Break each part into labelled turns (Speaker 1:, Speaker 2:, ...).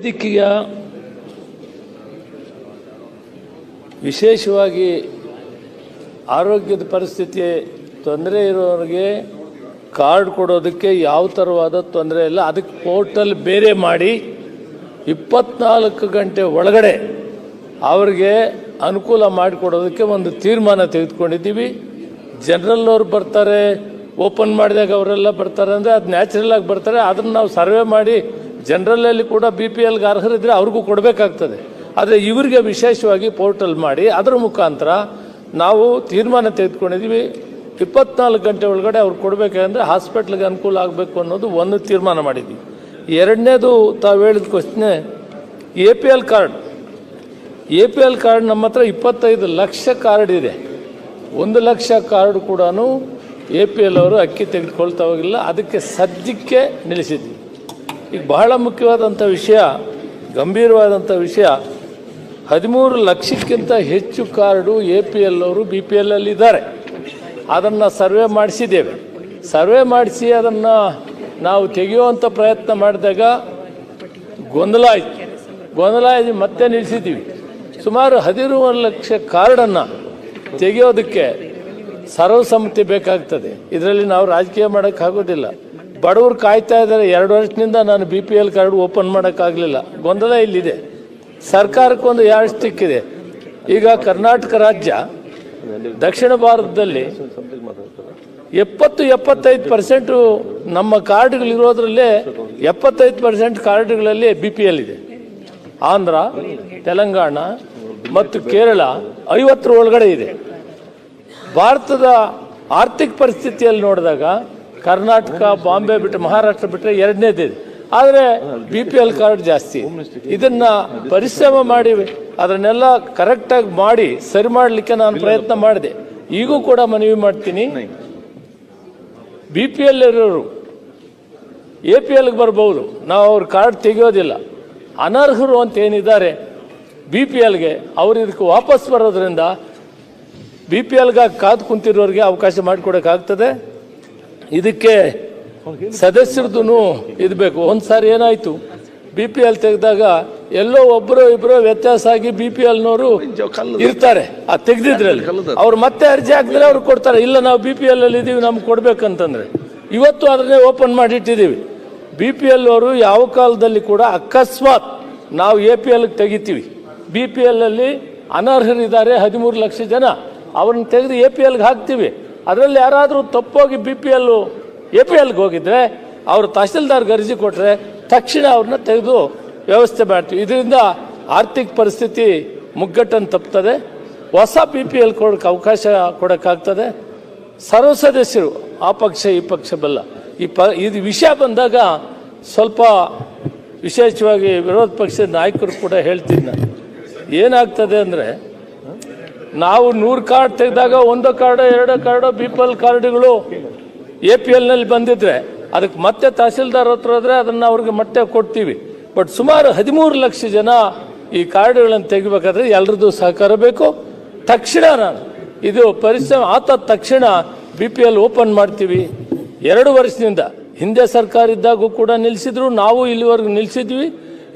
Speaker 1: ವೈದ್ಯಕೀಯ ವಿಶೇಷವಾಗಿ ಆರೋಗ್ಯದ ಪರಿಸ್ಥಿತಿ ತೊಂದರೆ ಇರೋರಿಗೆ ಕಾರ್ಡ್ ಕೊಡೋದಕ್ಕೆ ಯಾವ ಥರವಾದ ತೊಂದರೆ ಇಲ್ಲ. ಅದಕ್ಕೆ ಪೋರ್ಟಲ್ ಬೇರೆ ಮಾಡಿ ಇಪ್ಪತ್ನಾಲ್ಕು ಗಂಟೆ ಒಳಗಡೆ ಅವ್ರಿಗೆ ಅನುಕೂಲ ಮಾಡಿಕೊಡೋದಕ್ಕೆ ಒಂದು ತೀರ್ಮಾನ ತೆಗೆದುಕೊಂಡಿದ್ದೀವಿ. ಜನರಲ್ ಅವ್ರು ಬರ್ತಾರೆ, ಓಪನ್ ಮಾಡಿದಾಗ ಅವರೆಲ್ಲ ಬರ್ತಾರೆ ಅಂದರೆ ಅದು ನ್ಯಾಚುರಲ್ ಆಗಿ ಬರ್ತಾರೆ. ಅದನ್ನು ನಾವು ಸರ್ವೆ ಮಾಡಿ ಜನರಲಲ್ಲಿ ಕೂಡ ಬಿ ಪಿ ಎಲ್ಗೆ ಅರ್ಹರಿದ್ದರೆ ಅವ್ರಿಗೂ ಕೊಡಬೇಕಾಗ್ತದೆ. ಆದರೆ ಇವರಿಗೆ ವಿಶೇಷವಾಗಿ ಪೋರ್ಟಲ್ ಮಾಡಿ ಅದರ ಮುಖಾಂತರ ನಾವು ತೀರ್ಮಾನ ತೆಗೆದುಕೊಂಡಿದ್ದೀವಿ. ಇಪ್ಪತ್ನಾಲ್ಕು ಗಂಟೆ ಒಳಗಡೆ ಅವ್ರು ಕೊಡಬೇಕಂದ್ರೆ ಹಾಸ್ಪಿಟ್ಲಿಗೆ ಅನುಕೂಲ ಆಗಬೇಕು ಅನ್ನೋದು ಒಂದು ತೀರ್ಮಾನ ಮಾಡಿದ್ವಿ. ಎರಡನೇದು ತಾವು ಹೇಳಿದ question A P L card A P L card ನಮ್ಮ ಹತ್ರ ಇಪ್ಪತ್ತೈದು ಲಕ್ಷ ಕಾರ್ಡ್ ಇದೆ. ಒಂದು ಲಕ್ಷ ಕಾರ್ಡ್ ಕೂಡ ಎ ಪಿ ಎಲ್ ಅವರು ಅಕ್ಕಿ ತೆಗೆದುಕೊಳ್ತಾ ಹೋಗಿಲ್ಲ. ಅದಕ್ಕೆ ಸದ್ಯಕ್ಕೆ ನಿಲ್ಲಿಸಿದ್ವಿ. ಈಗ ಬಹಳ ಮುಖ್ಯವಾದಂಥ ವಿಷಯ, ಗಂಭೀರವಾದಂಥ ವಿಷಯ, ಹದಿಮೂರು ಲಕ್ಷಕ್ಕಿಂತ ಹೆಚ್ಚು ಕಾರ್ಡು ಎ ಪಿ ಎಲ್ ಅವರು ಬಿ ಪಿ ಎಲ್ ಅಲ್ಲಿ ಇದ್ದಾರೆ ಅದನ್ನು ಸರ್ವೆ ಮಾಡಿಸಿದ್ದೇವೆ. ಸರ್ವೆ ಮಾಡಿಸಿ ಅದನ್ನು ನಾವು ತೆಗೆಯುವಂಥ ಪ್ರಯತ್ನ ಮಾಡಿದಾಗ ಗೊಂದಲ ಆಯಿತು. ಗೊಂದಲ ಆಗಿ ಮತ್ತೆ ನಿಲ್ಲಿಸಿದ್ದೀವಿ. ಸುಮಾರು ಹದಿಮೂರು ಲಕ್ಷ ಕಾರ್ಡನ್ನು ತೆಗೆಯೋದಕ್ಕೆ ಸರ್ವಸಮ್ಮತಿ ಬೇಕಾಗ್ತದೆ. ಇದರಲ್ಲಿ ನಾವು ರಾಜಕೀಯ ಮಾಡೋಕ್ಕಾಗೋದಿಲ್ಲ ಬಡವರು ಕಾಯ್ತಾ ಇದ್ದಾರೆ ಎರಡು ವರ್ಷದಿಂದ ನಾನು B P L card open ಮಾಡೋಕ್ಕಾಗಲಿಲ್ಲ. ಗೊಂದಲ ಇಲ್ಲಿದೆ. ಸರ್ಕಾರಕ್ಕೊಂದು ಯಾರು ಸ್ಟಿಕ್ ಇದೆ? ಈಗ ಕರ್ನಾಟಕ ರಾಜ್ಯ ದಕ್ಷಿಣ ಭಾರತದಲ್ಲಿ ಎಪ್ಪತ್ತು ಎಪ್ಪತ್ತೈದು ಪರ್ಸೆಂಟು ನಮ್ಮ ಕಾರ್ಡ್ಗಳಿರೋದ್ರಲ್ಲೇ ಎಪ್ಪತ್ತೈದು ಪರ್ಸೆಂಟ್ ಕಾರ್ಡ್ಗಳಲ್ಲಿ ಬಿ ಪಿ ಎಲ್ ಇದೆ. ಆಂಧ್ರ, ತೆಲಂಗಾಣ ಮತ್ತು ಕೇರಳ ಐವತ್ತರ ಒಳಗಡೆ ಇದೆ. ಭಾರತದ ಆರ್ಥಿಕ ಪರಿಸ್ಥಿತಿಯಲ್ಲಿ ನೋಡಿದಾಗ ಕರ್ನಾಟಕ, ಬಾಂಬೆ ಬಿಟ್ಟು ಮಹಾರಾಷ್ಟ್ರ ಬಿಟ್ಟರೆ ಎರಡನೇದಿದೆ ಆದರೆ ಬಿ ಪಿ ಎಲ್ ಕಾರ್ಡ್ ಜಾಸ್ತಿ. ಇದನ್ನು ಪರಿಶ್ರಮ ಮಾಡಿ, ಅದನ್ನೆಲ್ಲ ಕರೆಕ್ಟಾಗಿ ಮಾಡಿ, ಸರಿ ಮಾಡಲಿಕ್ಕೆ ನಾನು ಪ್ರಯತ್ನ ಮಾಡಿದೆ. ಈಗೂ ಕೂಡ ಮನವಿ ಮಾಡ್ತೀನಿ. ಬಿ ಪಿ ಎಲ್ ಇರೋರು ಎ ಪಿ ಎಲ್ಗೆ ಬರ್ಬೋದು. ನಾವು ಅವ್ರ ಕಾರ್ಡ್ ತೆಗೆಯೋದಿಲ್ಲ. ಅನರ್ಹರು ಅಂತ ಏನಿದ್ದಾರೆ ಬಿ ಪಿ ಎಲ್ಗೆ ಅವ್ರು ಇದಕ್ಕೆ ವಾಪಸ್ ಬರೋದ್ರಿಂದ ಬಿ ಪಿ ಎಲ್ಗಾಗಿ ಕಾದು ಕುಂತಿರೋರಿಗೆ ಅವಕಾಶ ಮಾಡಿಕೊಡೋಕ್ಕಾಗ್ತದೆ. ಇದಕ್ಕೆ ಸದಸ್ಯರದ್ದು ಇರಬೇಕು. ಬೇಕು ಒಂದು ಸಾರಿ ಏನಾಯಿತು? ಬಿ ಪಿ ಎಲ್ ತೆಗೆದಾಗ ಎಲ್ಲೋ ಒಬ್ಬರು ಇಬ್ಬರು ವ್ಯತ್ಯಾಸ ಆಗಿ ಬಿ ಪಿ ಎಲ್ನವರು ಇರ್ತಾರೆ. ಆ ತೆಗೆದಿದ್ರಲ್ಲಿ. ಅವ್ರು ಮತ್ತೆ ಅರ್ಜಿ ಹಾಕಿದ್ರೆ ಅವ್ರು ಕೊಡ್ತಾರೆ. ಇಲ್ಲ ನಾವು ಬಿ ಪಿ ಎಲ್ ಅಲ್ಲಿ ಇದೀವಿ ನಮ್ಗೆ ಕೊಡ್ಬೇಕಂತಂದ್ರೆ. ಇವತ್ತು ಅದನ್ನೇ ಓಪನ್ ಮಾಡಿ ಇಟ್ಟಿದ್ದೀವಿ ಬಿ ಪಿ ಎಲ್ ಅವರು ಯಾವ ಕಾಲದಲ್ಲಿ ಕೂಡ ಅಕಸ್ಮಾತ್ ನಾವು ಎ ಪಿ ಎಲ್ಗೆ ತೆಗಿತೀವಿ. ಬಿ ಪಿ ಎಲ್ ಅಲ್ಲಿ ಅನರ್ಹರಿದ್ದಾರೆ ಹದಿಮೂರು ಲಕ್ಷ ಜನ. ಅವ್ರನ್ನ ತೆಗೆದು ಎ ಪಿ ಎಲ್ಗೆ ಹಾಕ್ತೀವಿ. ಅದರಲ್ಲಿ ಯಾರಾದರೂ ತಪ್ಪೋಗಿ B P L A P ಎಲ್ಗೆ ಹೋಗಿದ್ರೆ ಅವರು ತಹಸೀಲ್ದಾರ್ಗೆ ಅರ್ಜಿ ಕೊಟ್ಟರೆ ತಕ್ಷಣ ಅವ್ರನ್ನ ತೆಗೆದು ವ್ಯವಸ್ಥೆ ಮಾಡ್ತೀವಿ. ಇದರಿಂದ ಆರ್ಥಿಕ ಪರಿಸ್ಥಿತಿ ಮುಗ್ಗಟ್ಟನ್ನು ತಪ್ತದೆ. ಹೊಸ ಬಿ ಪಿ ಎಲ್ ಕೊಡೋಕೆ ಅವಕಾಶ ಕೊಡೋಕ್ಕಾಗ್ತದೆ. ಸರ್ವ ಸದಸ್ಯರು, ಆ ಪಕ್ಷ, ಈ ಪಕ್ಷ ಬಲ್ಲ. ಈ ಪ ಇದು ವಿಷಯ ಬಂದಾಗ ಸ್ವಲ್ಪ ವಿಶೇಷವಾಗಿ ವಿರೋಧ ಪಕ್ಷದ ನಾಯಕರು ಕೂಡ ಹೇಳ್ತೀನಿ ನಾನು. ಏನಾಗ್ತದೆ ಅಂದರೆ ನಾವು ನೂರು ಕಾರ್ಡ್ ತೆಗೆದಾಗ ಒಂದು ಕಾರ್ಡು, ಎರಡು ಕಾರ್ಡು ಬಿ ಪಿ ಎಲ್ ಕಾರ್ಡುಗಳು ಎ ಪಿ ಎಲ್ನಲ್ಲಿ ಬಂದಿದ್ರೆ ಅದಕ್ಕೆ ಮತ್ತೆ ತಹಸೀಲ್ದಾರ್ ಹತ್ರ ಹೋದರೆ ಅದನ್ನು ಅವ್ರಿಗೆ ಮತ್ತೆ ಕೊಡ್ತೀವಿ. ಬಟ್ ಸುಮಾರು ಹದಿಮೂರು ಲಕ್ಷ ಜನ ಈ ಕಾರ್ಡುಗಳನ್ನು ತೆಗಿಬೇಕಾದ್ರೆ ಎಲ್ರದ್ದು ಸಹಕಾರ ಬೇಕು. ತಕ್ಷಣ ನಾನು ಇದು ಪರಿಶ್ರಮ ಆತ ತಕ್ಷಣ ಬಿ ಪಿ ಎಲ್ ಓಪನ್ ಮಾಡ್ತೀವಿ. ಎರಡು ವರ್ಷದಿಂದ ಹಿಂದೆ ಸರ್ಕಾರ ಇದ್ದಾಗೂ ಕೂಡ ನಿಲ್ಲಿಸಿದ್ರು ನಾವು ಇಲ್ಲಿವರೆಗೂ ನಿಲ್ಲಿಸಿದ್ವಿ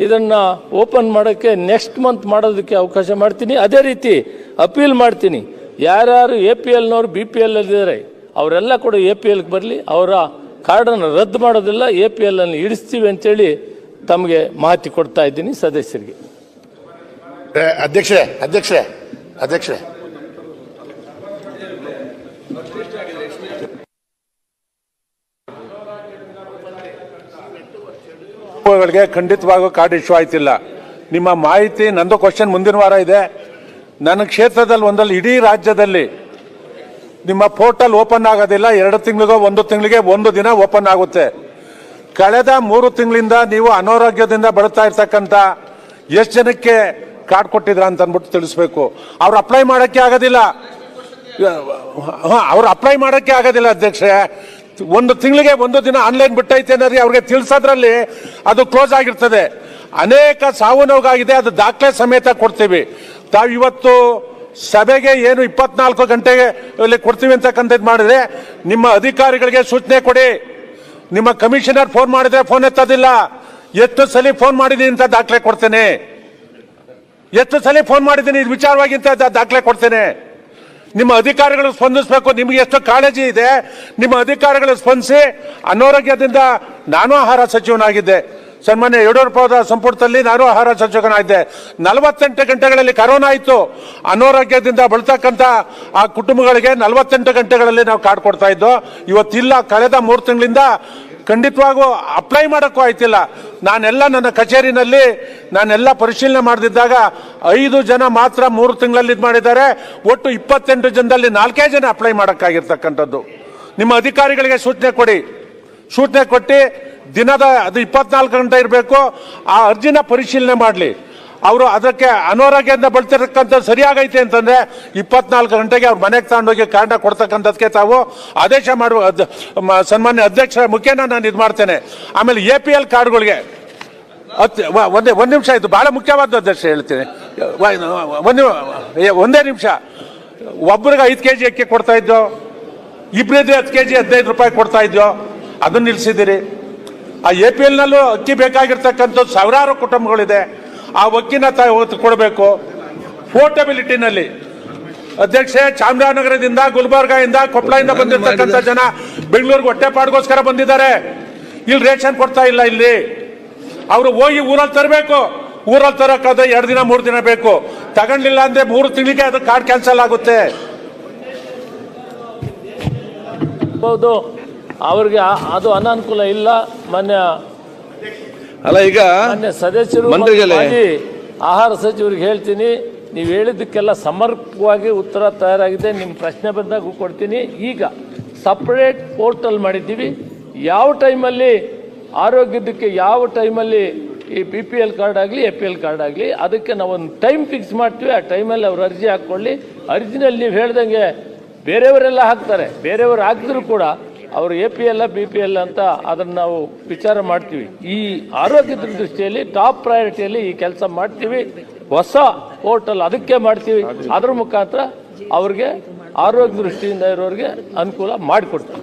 Speaker 1: ಇದನ್ನು ಓಪನ್ ಮಾಡೋಕ್ಕೆ ನೆಕ್ಸ್ಟ್ ಮಂತ್ ಮಾಡೋದಕ್ಕೆ ಅವಕಾಶ ಮಾಡ್ತೀನಿ. ಅದೇ ರೀತಿ ಅಪೀಲ್ ಮಾಡ್ತೀನಿ. ಯಾರ್ಯಾರು ಎ ಪಿ ಎಲ್ನವ್ರು, ಬಿ ಪಿ ಎಲ್ ಇದ್ದಾರೆ ಅವರೆಲ್ಲ ಕೂಡ ಎ ಪಿ ಎಲ್ಗೆ ಬರಲಿ. ಅವರ ಕಾರ್ಡನ್ನು ರದ್ದು ಮಾಡೋದಿಲ್ಲ. ಎ ಪಿ ಎಲ್ ಅನ್ನು ಇಡಿಸ್ತೀವಿ ಅಂತೇಳಿ ತಮಗೆ ಮಾಹಿತಿ ಕೊಡ್ತಾ ಇದ್ದೀನಿ ಸದಸ್ಯರಿಗೆ.
Speaker 2: ಅಧ್ಯಕ್ಷರೇ ಅಧ್ಯಕ್ಷರೇ ಅಧ್ಯಕ್ಷರೇ.
Speaker 3: ಗಳಿಗೆ ಖಂಡಿತವಾಗೂ ಕಾರ್ಡ್ ಇಶ್ಯೂ ಆಯ್ತಿಲ್ಲ. ನಿಮ್ಮ ಮಾಹಿತಿ ನಂದು ಕ್ವಶನ್ ಮುಂದಿನ ವಾರ ಇದೆ. ನನ್ನ ಕ್ಷೇತ್ರದಲ್ಲಿ ಒಂದಲ್ಲಿ ಇಡೀ ರಾಜ್ಯದಲ್ಲಿ ನಿಮ್ಮ ಪೋರ್ಟಲ್ ಓಪನ್ ಆಗೋದಿಲ್ಲ. ಎರಡು ತಿಂಗಳಿಗೋ ಒಂದು ತಿಂಗಳಿಗೆ ಒಂದು ದಿನ ಓಪನ್ ಆಗುತ್ತೆ. ಕಳೆದ ಮೂರು ತಿಂಗಳಿಂದ ನೀವು ಅನಾರೋಗ್ಯದಿಂದ ಬಳತಾ ಇರ್ತಕ್ಕಂಥ ಎಷ್ಟು ಜನಕ್ಕೆ ಕಾರ್ಡ್ ಕೊಟ್ಟಿದ್ರ ಅಂತ ಅಂದ್ಬಿಟ್ಟು ತಿಳಿಸ್ಬೇಕು. ಅವ್ರು ಅಪ್ಲೈ ಮಾಡೋಕ್ಕೆ ಆಗೋದಿಲ್ಲ. ಅವ್ರು ಅಪ್ಲೈ ಮಾಡೋಕ್ಕೆ ಆಗೋದಿಲ್ಲ ಅಧ್ಯಕ್ಷೆ ಒಂದು ತಿಂಗಳಿಗೆ ಒಂದು ದಿನ ಆನ್ಲೈನ್ ಬಿಟ್ಟೈತೆ ಅನ್ನೋದು ಅವ್ರಿಗೆ ತಿಳಿಸೋದ್ರಲ್ಲಿ ಅದು ಕ್ಲೋಸ್ ಆಗಿರ್ತದೆ. ಅನೇಕ ಸಾವು ನೋವಾಗಿದೆ ಅದು ದಾಖಲೆ ಸಮೇತ ಕೊಡ್ತೀವಿ. ತಾವು ಇವತ್ತು ಸಭೆಗೆ ಏನು ಇಪ್ಪತ್ನಾಲ್ಕು ಗಂಟೆಗೆ ಕೊಡ್ತೀವಿ ಅಂತಕ್ಕಂಥದ್ದು ಮಾಡಿದ್ರೆ ನಿಮ್ಮ ಅಧಿಕಾರಿಗಳಿಗೆ ಸೂಚನೆ ಕೊಡಿ. ನಿಮ್ಮ ಕಮಿಷನರ್ ಫೋನ್ ಮಾಡಿದ್ರೆ ಫೋನ್ ಎತ್ತೋದಿಲ್ಲ. ಎಷ್ಟು ಸಲ ಫೋನ್ ಮಾಡಿದ್ದೀನಿ ಅಂತ ದಾಖಲೆ ಕೊಡ್ತೇನೆ. ಎಷ್ಟು ಸಲ ಫೋನ್ ಮಾಡಿದ್ದೀನಿ ಇದು ವಿಚಾರವಾಗಿ ಅಂತ ದಾಖಲೆ ಕೊಡ್ತೇನೆ. ನಿಮ್ಮ ಅಧಿಕಾರಿಗಳು ಸ್ಪಂದಿಸಬೇಕು. ನಿಮಗೆ ಎಷ್ಟು ಕಾಳಜಿ ಇದೆ, ನಿಮ್ಮ ಅಧಿಕಾರಿಗಳು ಸ್ಪಂದಿಸಿ ಅನಾರೋಗ್ಯದಿಂದ ನಾನು ಆಹಾರ ಸಚಿವನಾಗಿದ್ದೆ. ಸನ್ಮಾನ್ಯ ಯಡಿಯೂರಪ್ಪ ಅವರ ಸಂಪುಟದಲ್ಲಿ ನಾನು ಆಹಾರ ಸಚಿವನಾಗಿದ್ದೆ. ನಲವತ್ತೆಂಟು ಗಂಟೆಗಳಲ್ಲಿ ಕರೋನಾ ಇತ್ತು ಅನಾರೋಗ್ಯದಿಂದ ಬಳತಕ್ಕಂಥ ಆ ಕುಟುಂಬಗಳಿಗೆ ನಲವತ್ತೆಂಟು ಗಂಟೆಗಳಲ್ಲಿ ನಾವು ಕಾರ್ಡ್ ಕೊಡ್ತಾ ಇದ್ದೋ. ಇವತ್ತಿಲ್ಲ, ಕಳೆದ ಮೂರು ತಿಂಗಳಿಂದ ಖಂಡಿತವಾಗೂ ಅಪ್ಲೈ ಮಾಡೋಕ್ಕೂ ಆಯ್ತಿಲ್ಲ. ನಾನೆಲ್ಲ ನನ್ನ ಕಚೇರಿನಲ್ಲಿ, ನಾನೆಲ್ಲ ಪರಿಶೀಲನೆ ಮಾಡದಿದ್ದಾಗ ಐದು ಜನ ಮಾತ್ರ ಮೂರು ತಿಂಗಳಲ್ಲಿ ಇದು ಮಾಡಿದ್ದಾರೆ. ಒಟ್ಟು ಇಪ್ಪತ್ತೆಂಟು ಜನದಲ್ಲಿ ನಾಲ್ಕೇ ಜನ ಅಪ್ಲೈ ಮಾಡೋಕ್ಕಾಗಿರ್ತಕ್ಕಂಥದ್ದು. ನಿಮ್ಮ ಅಧಿಕಾರಿಗಳಿಗೆ ಸೂಚನೆ ಕೊಡಿ. ಸೂಚನೆ ಕೊಟ್ಟು ದಿನದ ಅದು ಇಪ್ಪತ್ನಾಲ್ಕು ಗಂಟೆ ಇರಬೇಕು. ಆ ಅರ್ಜಿನ ಪರಿಶೀಲನೆ ಮಾಡಲಿ. ಅವರು ಅದಕ್ಕೆ ಅನಾರೋಗ್ಯದಿಂದ ಬಳಸಿರ್ತಕ್ಕಂಥ ಸರಿಯಾಗೈತೆ ಅಂತಂದ್ರೆ ಇಪ್ಪತ್ನಾಲ್ಕು ಗಂಟೆಗೆ ಅವ್ರ ಮನೆಗೆ ತಗೊಂಡೋಗಿ ಕಾರಣ ಕೊಡ್ತಕ್ಕಂಥದ್ಕೆ ತಾವು ಆದೇಶ ಮಾಡುವ ಸನ್ಮಾನ್ಯ ಅಧ್ಯಕ್ಷರ ಮುಖೇನ ನಾನು ಇದು ಮಾಡ್ತೇನೆ. ಆಮೇಲೆ ಎ ಪಿ ಎಲ್ ಕಾರ್ಡ್ಗಳಿಗೆ ಒಂದೇ, ಒಂದು ನಿಮಿಷ ಇದು ಬಹಳ ಮುಖ್ಯವಾದ ಅಧ್ಯಕ್ಷ ಹೇಳ್ತೀನಿ. ಒಂದು ಒಂದೇ ನಿಮಿಷ. ಒಬ್ರಿಗೆ ಐದು ಕೆ ಜಿ ಅಕ್ಕಿ ಕೊಡ್ತಾ ಇದ್ದೋ ಇಬ್ಬರಿದ್ರೆ ಹತ್ತು ಕೆ ಜಿ ಹದಿನೈದು ರೂಪಾಯಿ ಕೊಡ್ತಾ ಇದ್ದೋ, ಅದನ್ನ ನಿಲ್ಲಿಸಿದ್ದೀರಿ ಆ ಎ ಪಿ ಎಲ್ನಲ್ಲೂ ಅಕ್ಕಿ ಬೇಕಾಗಿರ್ತಕ್ಕಂಥದ್ದು ಸಾವಿರಾರು ಕುಟುಂಬಗಳಿದೆ. ಆ ಅಕ್ಕಿನ ತ ಕೊಡಬೇಕು. ಪೋರ್ಟಬಿಲಿಟಿನಲ್ಲಿ ಅಧ್ಯಕ್ಷೆ ಚಾಮರಾಜನಗರದಿಂದ ಗುಲ್ಬರ್ಗಾಯಿಂದ ಕೊಪ್ಪಳದಿಂದ ಬಂದಿರತಕ್ಕಂಥ ಜನ ಬೆಂಗಳೂರಿಗೆ ಹೊಟ್ಟೆಪಾಡಿಗೋಸ್ಕರ ಬಂದಿದ್ದಾರೆ. ಇಲ್ಲಿ ರೇಷನ್ ಕೊಡ್ತಾ ಇಲ್ಲ ಇಲ್ಲಿ. ಅವರು ಹೋಗಿ ಊರಲ್ಲಿ ತರಬೇಕು. ಊರಲ್ಲಿ ತರೋಕ್ಕಾದ್ರೆ ಎರಡು ದಿನ ಮೂರು ದಿನ ಬೇಕು. ತಗೊಂಡಿಲ್ಲ ಅಂದ್ರೆ ಮೂರು ತಿಂಗಳಿಗೆ ಅದು ಕಾರ್ಡ್ ಕ್ಯಾನ್ಸಲ್ ಆಗುತ್ತೆ.
Speaker 1: ಹೌದು. ಅವ್ರಿಗೆ ಅದು ಅನಾನುಕೂಲ ಇಲ್ಲ. ಮಾನ್ಯ
Speaker 4: ಅಲ್ಲ ಈಗ
Speaker 1: ಸದಸ್ಯರು
Speaker 4: ಮಂತ್ರಿಗಳೇ.
Speaker 1: ಆಹಾರ ಸಚಿವರಿಗೆ ಹೇಳ್ತೀನಿ ನೀವು ಹೇಳಿದ್ದಕ್ಕೆಲ್ಲ ಸಮರ್ಪಕವಾಗಿ ಉತ್ತರ ತಯಾರಾಗಿದೆ ನಿಮ್ಮ ಪ್ರಶ್ನೆ ಬಂದಾಗ ಕೊಡ್ತೀನಿ. ಈಗ ಸಪ್ರೇಟ್ ಪೋರ್ಟಲ್ ಮಾಡಿದ್ದೀವಿ. ಯಾವ ಟೈಮಲ್ಲಿ ಆರೋಗ್ಯದಕ್ಕೆ ಯಾವ ಟೈಮಲ್ಲಿ ಈ ಬಿ ಪಿ ಎಲ್ ಕಾರ್ಡ್ ಆಗಲಿ ಎ ಪಿ ಎಲ್ ಕಾರ್ಡ್ ಆಗಲಿ ಅದಕ್ಕೆ ನಾವೊಂದು ಟೈಮ್ ಫಿಕ್ಸ್ ಮಾಡ್ತೀವಿ. ಆ ಟೈಮಲ್ಲಿ ಅವ್ರು ಅರ್ಜಿ ಹಾಕ್ಕೊಳ್ಳಿ. ಅರ್ಜಿನಲ್ಲಿ ನೀವು ಹೇಳ್ದಂಗೆ ಬೇರೆಯವರೆಲ್ಲ ಹಾಕ್ತಾರೆ. ಬೇರೆಯವರು ಹಾಕಿದ್ರು ಕೂಡ ಅವರು A P L B P L ಅಂತ ಅದನ್ನು ನಾವು ವಿಚಾರ ಮಾಡ್ತೀವಿ. ಈ ಆರೋಗ್ಯದ ದೃಷ್ಟಿಯಲ್ಲಿ ಟಾಪ್ ಪ್ರಯಾರಿಟಿಯಲ್ಲಿ ಈ ಕೆಲಸ ಮಾಡ್ತೀವಿ. ಹೊಸ ಪೋರ್ಟಲ್ ಅದಕ್ಕೆ ಮಾಡ್ತೀವಿ. ಅದ್ರ ಮುಖಾಂತರ ಅವ್ರಿಗೆ ಆರೋಗ್ಯ ದೃಷ್ಟಿಯಿಂದ ಇರೋರಿಗೆ ಅನುಕೂಲ ಮಾಡಿಕೊಡ್ತೀವಿ.